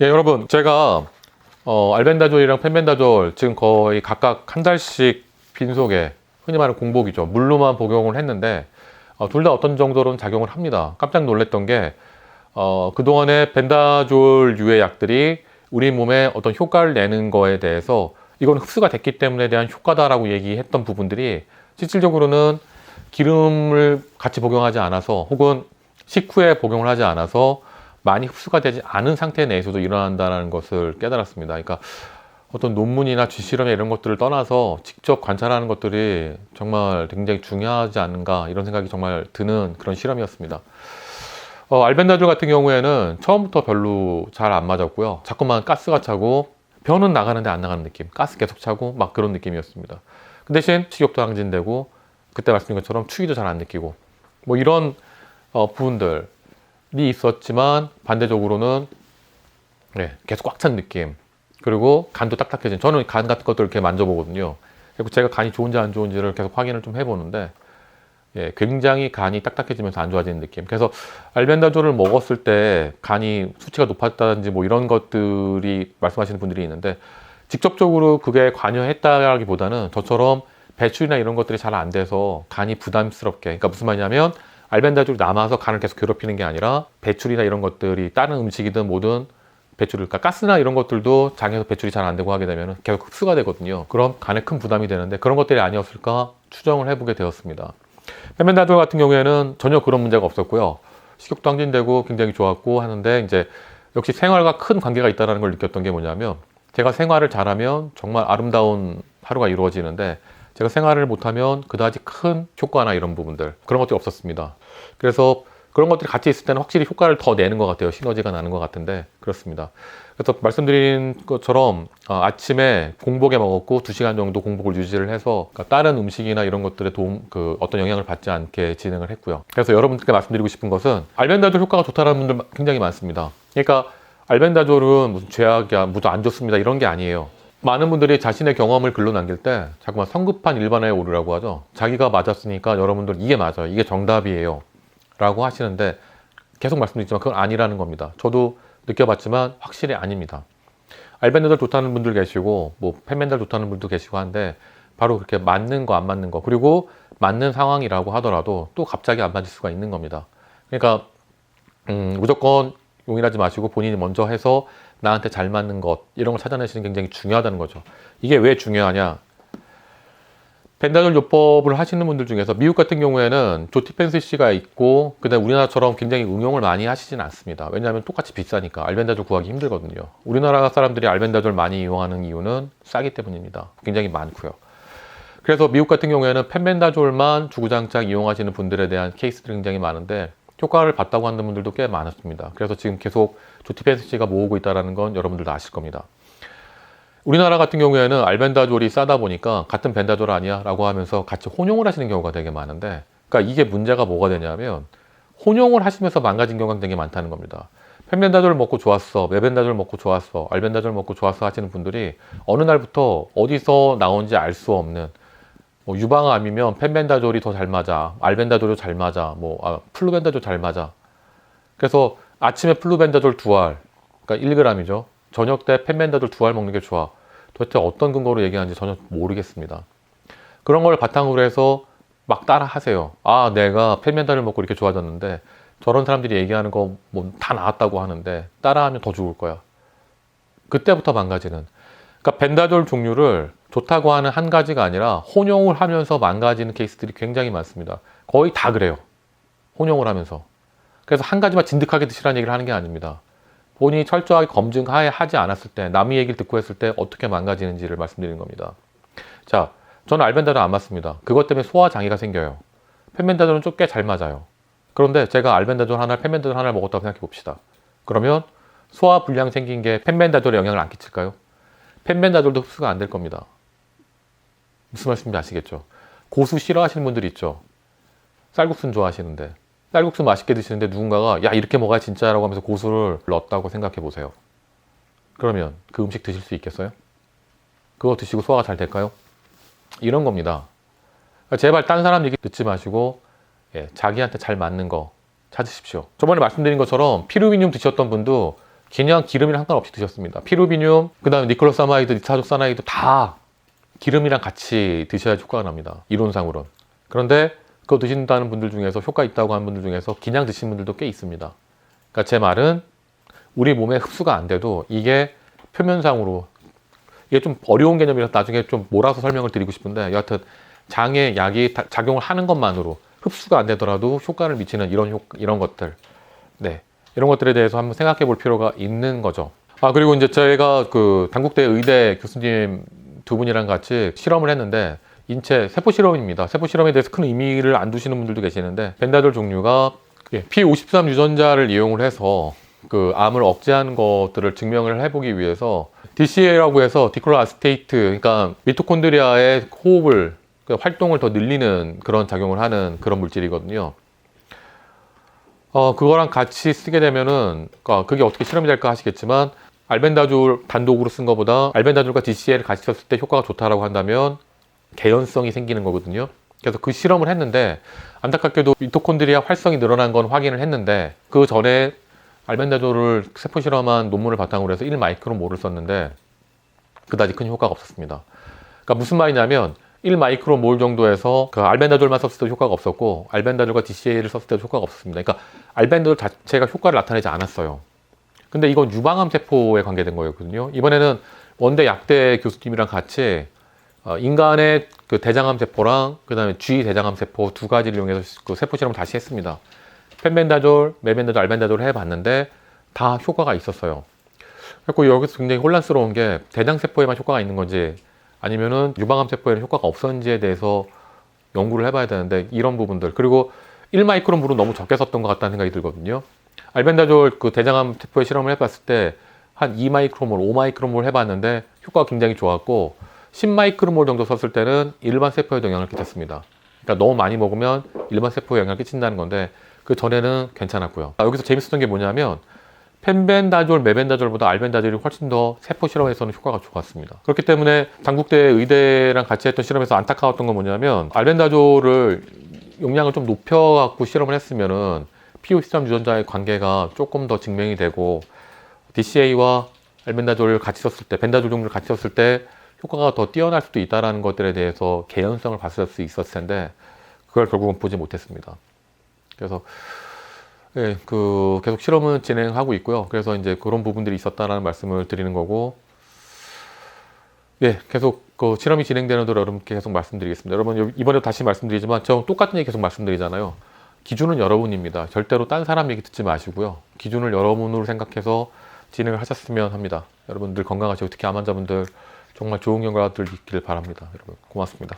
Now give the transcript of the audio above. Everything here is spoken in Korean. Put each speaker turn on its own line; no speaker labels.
예, 여러분, 제가 어, 알벤다졸이랑 펜벤다졸 지금 거의 각각 한 달씩 빈속에 흔히 말하는 공복이죠. 물로만 복용을 했는데 어, 둘 다 어떤 정도로는 작용을 합니다. 깜짝 놀랐던 게 어, 그동안에 벤다졸 유의 약들이 우리 몸에 어떤 효과를 내는 거에 대해서 이건 흡수가 됐기 때문에 대한 효과다라고 얘기했던 부분들이 실질적으로는 기름을 같이 복용하지 않아서 혹은 식후에 복용을 하지 않아서 많이 흡수가 되지 않은 상태 내에서도 일어난다는 것을 깨달았습니다. 그러니까 어떤 논문이나 쥐실험 이런 것들을 떠나서 직접 관찰하는 것들이 정말 굉장히 중요하지 않은가 이런 생각이 정말 드는 그런 실험이었습니다. 어, 알벤다졸 같은 경우에는 처음부터 별로 잘 안 맞았고요. 자꾸만 가스가 차고 변은 나가는데 안 나가는 느낌, 가스 계속 차고 막 그런 느낌이었습니다. 그 대신 식욕도 항진되고 그때 말씀드린 것처럼 추위도 잘 안 느끼고 뭐 이런 어, 부분들이 있었지만 반대적으로는 네, 계속 꽉 찬 느낌 그리고 간도 딱딱해진 저는 간 같은 것들을 이렇게 만져보거든요. 그리고 제가 간이 좋은지 안 좋은지를 계속 확인을 좀 해보는데 예, 굉장히 간이 딱딱해지면서 안 좋아지는 느낌. 그래서 알벤다졸을 먹었을 때 간이 수치가 높았다든지 뭐 이런 것들이 말씀하시는 분들이 있는데 직접적으로 그게 관여했다라기보다는 저처럼 배출이나 이런 것들이 잘 안 돼서 간이 부담스럽게 그러니까 무슨 말이냐면 알벤다졸이 남아서 간을 계속 괴롭히는 게 아니라 배출이나 이런 것들이 다른 음식이든 뭐든 배출을 그러니까 가스나 이런 것들도 장에서 배출이 잘 안 되고 하게 되면 계속 흡수가 되거든요. 그럼 간에 큰 부담이 되는데 그런 것들이 아니었을까 추정을 해보게 되었습니다. 페멘다졸 같은 경우에는 전혀 그런 문제가 없었고요. 식욕도 항진되고 굉장히 좋았고 하는데 이제 역시 생활과 큰 관계가 있다는 걸 느꼈던 게 뭐냐면 제가 생활을 잘하면 정말 아름다운 하루가 이루어지는데 제가 생활을 못하면 그다지 큰 효과나 이런 부분들 그런 것들이 없었습니다. 그래서 그런 것들이 같이 있을 때는 확실히 효과를 더 내는 것 같아요. 시너지가 나는 것 같은데 그렇습니다. 그래서 말씀드린 것처럼 어, 아침에 공복에 먹었고 2시간 정도 공복을 유지를 해서 그러니까 다른 음식이나 이런 것들에 도움 그 어떤 영향을 받지 않게 진행을 했고요. 그래서 여러분들께 말씀드리고 싶은 것은 알벤다졸 효과가 좋다는 분들 굉장히 많습니다. 그러니까 알벤다졸은 무슨 죄악이야, 무도 안 좋습니다 이런 게 아니에요. 많은 분들이 자신의 경험을 글로 남길 때 자꾸만 성급한 일반화에 오르라고 하죠. 자기가 맞았으니까 여러분들 이게 맞아요. 이게 정답이에요. 라고 하시는데 계속 말씀드리지만 그건 아니라는 겁니다. 저도 느껴봤지만 확실히 아닙니다. 알벤다졸 좋다는 분들 계시고 뭐 펜멘달 좋다는 분도 계시고 한데 바로 그렇게 맞는 거 안 맞는 거 그리고 맞는 상황이라고 하더라도 또 갑자기 안 맞을 수가 있는 겁니다. 그러니까 음, 무조건 용인하지 마시고 본인이 먼저 해서 나한테 잘 맞는 것 이런 걸 찾아내시는 게 굉장히 중요하다는 거죠. 이게 왜 중요하냐? 벤다졸 요법을 하시는 분들 중에서 미국 같은 경우에는 조티펜스 씨가 있고 그다음 우리나라처럼 굉장히 응용을 많이 하시진 않습니다. 왜냐하면 똑같이 비싸니까 알벤다졸 구하기 힘들거든요. 우리나라 사람들이 알벤다졸 많이 이용하는 이유는 싸기 때문입니다. 굉장히 많고요. 그래서 미국 같은 경우에는 펜벤다졸만 주구장창 이용하시는 분들에 대한 케이스들이 굉장히 많은데 효과를 봤다고 하는 분들도 꽤 많았습니다. 그래서 지금 계속 조티펜스 씨가 모으고 있다는 건 여러분들도 아실 겁니다. 우리나라 같은 경우에는 알벤다졸이 싸다 보니까 같은 벤다졸 아니야 라고 하면서 같이 혼용을 하시는 경우가 되게 많은데 그러니까 이게 문제가 뭐가 되냐면 혼용을 하시면서 망가진 경우가 되게 많다는 겁니다. 펜벤다졸 먹고 좋았어, 메벤다졸 먹고 좋았어, 알벤다졸 먹고 좋았어 하시는 분들이 어느 날부터 어디서 나온지 알 수 없는 뭐 유방암이면 펜벤다졸이 더 잘 맞아, 알벤다졸이 잘 맞아, 뭐 아, 플루벤다졸 잘 맞아. 그래서 아침에 플루벤다졸 두 알, 그러니까 1g이죠. 저녁 때 펜벤다졸 두알 먹는 게 좋아. 도대체 어떤 근거로 얘기하는지 전혀 모르겠습니다. 그런 걸 바탕으로 해서 막 따라 하세요. 아, 내가 펜벤다를 먹고 이렇게 좋아졌는데 저런 사람들이 얘기하는 거 뭐 다 나았다고 하는데 따라하면 더 죽을 거야. 그때부터 망가지는. 그러니까 벤다졸 종류를 좋다고 하는 한 가지가 아니라 혼용을 하면서 망가지는 케이스들이 굉장히 많습니다. 거의 다 그래요. 혼용을 하면서. 그래서 한 가지만 진득하게 드시라는 얘기를 하는 게 아닙니다. 본인이 철저하게 검증하에 하지 않았을 때, 남의 얘기를 듣고 했을 때 어떻게 망가지는지를 말씀드리는 겁니다. 자, 저는 알벤다졸 안 맞습니다. 그것 때문에 소화 장애가 생겨요. 펜벤다졸은 좀 꽤 잘 맞아요. 그런데 제가 알벤다졸 하나, 펜벤다졸 하나를 먹었다고 생각해 봅시다. 그러면 소화 불량 생긴 게 펜벤다졸에 영향을 안 끼칠까요? 펜벤다졸도 흡수가 안 될 겁니다. 무슨 말씀인지 아시겠죠? 고수 싫어하시는 분들이 있죠. 쌀국수는 좋아하시는데 쌀국수 맛있게 드시는데 누군가가 야 이렇게 먹어야 진짜라고 하면서 고수를 넣었다고 생각해 보세요. 그러면 그 음식 드실 수 있겠어요? 그거 드시고 소화가 잘 될까요? 이런 겁니다. 그러니까 제발 딴 사람 얘기 듣지 마시고 예, 자기한테 잘 맞는 거 찾으십시오. 저번에 말씀드린 것처럼 피루비늄 드셨던 분도 그냥 기름이랑 상관없이 드셨습니다. 피루비늄, 그 다음에 니클로사마이드, 니타족사나이드 다 기름이랑 같이 드셔야 효과가 납니다. 이론상으로는. 그런데 그거 드신다는 분들 중에서 효과 있다고 하는 분들 중에서 그냥 드시는 분들도 꽤 있습니다. 그러니까 제 말은 우리 몸에 흡수가 안 돼도 이게 표면상으로 이게 좀 어려운 개념이라서 나중에 좀 몰아서 설명을 드리고 싶은데 여하튼 장에 약이 다- 작용을 하는 것만으로 흡수가 안 되더라도 효과를 미치는 이런 효, 이런 것들. 네. 이런 것들에 대해서 한번 생각해 볼 필요가 있는 거죠. 아 그리고 이제 저희가 그 단국대 의대 교수님 두 분이랑 같이 실험을 했는데 인체 세포 실험입니다 세포 실험에 대해서 큰 의미를 안 두시는 분들도 계시는데 벤다졸 종류가 예, P53 유전자를 이용을 해서 그 암을 억제하는 것들을 증명을 해보기 위해서 DCA라고 해서 디클로 아스테이트, 그러니까 미토콘드리아의 호흡을 그 활동을 더 늘리는 그런 작용을 하는 그런 물질이거든요. 어 그거랑 같이 쓰게 되면은 그러니까 그게 어떻게 실험이 될까 하시겠지만 알벤다졸 단독으로 쓴 것보다 알벤다졸과 DCA를 같이 썼을 때 효과가 좋다라고 한다면 개연성이 생기는 거거든요. 그래서 그 실험을 했는데 안타깝게도 미토콘드리아 활성이 늘어난 건 확인을 했는데 그 전에 알벤다졸을 세포 실험한 논문을 바탕으로 해서 1마이크로몰을 썼는데 그다지 큰 효과가 없었습니다. 그러니까 무슨 말이냐면 1마이크로몰 정도에서 그 알벤다졸만 썼을 때 효과가 없었고 알벤다졸과 DCA를 썼을 때도 효과가 없었습니다. 그러니까 알벤다졸 자체가 효과를 나타내지 않았어요. 근데 이건 유방암 세포에 관계된 거였거든요. 이번에는 원대 약대 교수님이랑 같이 어, 인간의 그 대장암 세포랑 그다음에 G 대장암 세포 두 가지를 이용해서 그 세포 실험을 다시 했습니다. 펜벤다졸, 메벤다졸, 알벤다졸을 해봤는데 다 효과가 있었어요. 그래서 여기서 굉장히 혼란스러운 게 대장 세포에만 효과가 있는 건지 아니면은 유방암 세포에는 효과가 없었는지에 대해서 연구를 해봐야 되는데 이런 부분들 그리고 1마이크론 물은 너무 적게 썼던 것 같다는 생각이 들거든요. 알벤다졸 그 대장암 세포에 실험을 해봤을 때 한 2마이크로몰, 5마이크로몰 해봤는데 효과가 굉장히 좋았고 10마이크로몰 정도 썼을 때는 일반 세포에도 영향을 끼쳤습니다. 그러니까 너무 많이 먹으면 일반 세포에 영향을 끼친다는 건데 그 전에는 괜찮았고요. 아, 여기서 재밌었던 게 뭐냐면 펜벤다졸, 메벤다졸보다 알벤다졸이 훨씬 더 세포 실험에서는 효과가 좋았습니다. 그렇기 때문에 당국대 의대랑 같이 했던 실험에서 안타까웠던 건 뭐냐면 알벤다졸을 용량을 좀 높여갖고 실험을 했으면은 P53 유전자의 관계가 조금 더 증명이 되고 DCA와 알벤다졸을 같이 썼을 때, 벤다졸 종류를 같이 썼을 때 효과가 더 뛰어날 수도 있다라는 것들에 대해서 개연성을 봤을 수 있었을 텐데 그걸 결국은 보지 못했습니다. 그래서 예, 그 계속 실험은 진행하고 있고요. 그래서 이제 그런 부분들이 있었다라는 말씀을 드리는 거고, 예, 계속 그 실험이 진행되는 대로 여러분께 계속 말씀드리겠습니다. 여러분 요- 이번에도 다시 말씀드리지만 저 똑같은 얘기 계속 말씀드리잖아요. 기준은 여러분입니다. 절대로 딴 사람 얘기 듣지 마시고요. 기준을 여러분으로 생각해서 진행을 하셨으면 합니다. 여러분들 건강하시고 특히 암 환자분들 정말 좋은 결과들 있기를 바랍니다. 여러분 고맙습니다.